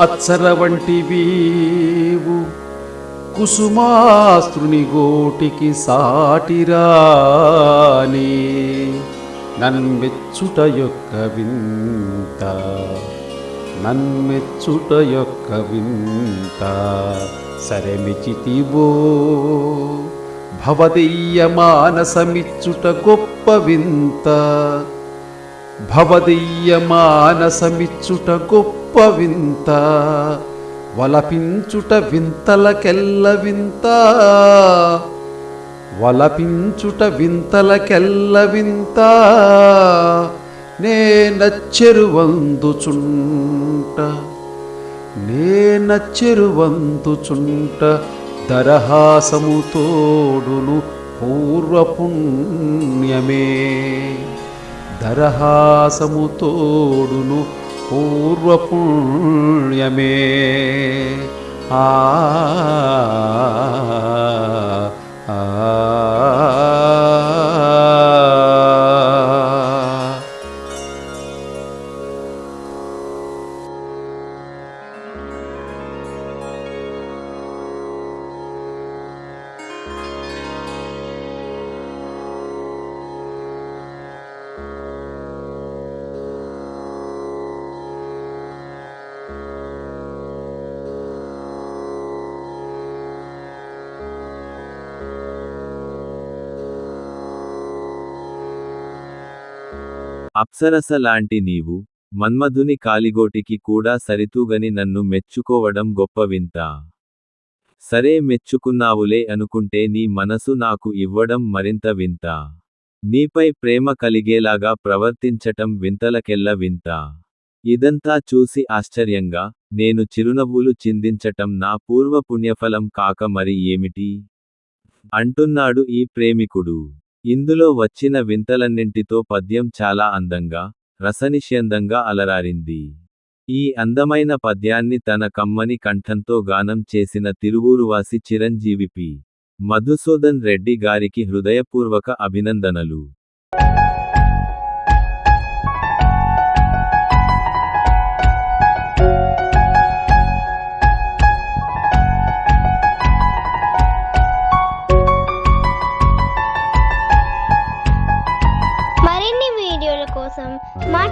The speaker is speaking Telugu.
అచ్చర వంటివీవు కుసుమాస్త్రుని గోటికి సాటిరాని నన్మెచ్చుట యొక్క వింత. నన్మెచ్చుట యొక్క వింత. సరే మెచితివో. భవదీయ మానసమిచ్చుట గొప్ప వింత. భవదీయ మానసమిచ్చుట గొప్ప వింత వలపించుట వింతలకెల్ల వింత వలపించుట వింతలకెల్ల వింత నే నచ్చెరువందుచుంట నే నచ్చెరువందుచుంట దరహాసము తోడును పూర్వపుణ్యమే దరహాసము తోడును పూర్వపుణ్యమే. ఆ అప్సరస లాంటి నీవు మన్మధుని కాలిగోటికి కూడా సరితూగని నన్ను మెచ్చుకోవడం గొప్ప వింత. సరే మెచ్చుకున్నావులే అనుకుంటే నీ మనసు నాకు ఇవ్వడం మరింత వింత. నీపై ప్రేమ కలిగేలాగా ప్రవర్తించటం వింతలకెల్ల వింత. ఇదంతా చూసి ఆశ్చర్యంగా నేను చిరునవ్వులు చిందించటం నా పూర్వ పుణ్యఫలం కాక మరి ఏమిటి? అంటున్నాడు ఈ ప్రేమికుడు. ఇందులో వచ్చిన వింతలన్నింటితో పద్యం చాలా అందంగా రసనిష్యందంగా అలరారింది. ఈ అందమైన పద్యాన్ని తన కమ్మని కంఠంతో గానం చేసిన తిరువూరువాసి చిరంజీవి పి. మధుసూదన్ రెడ్డి గారికి హృదయపూర్వక అభినందనలు.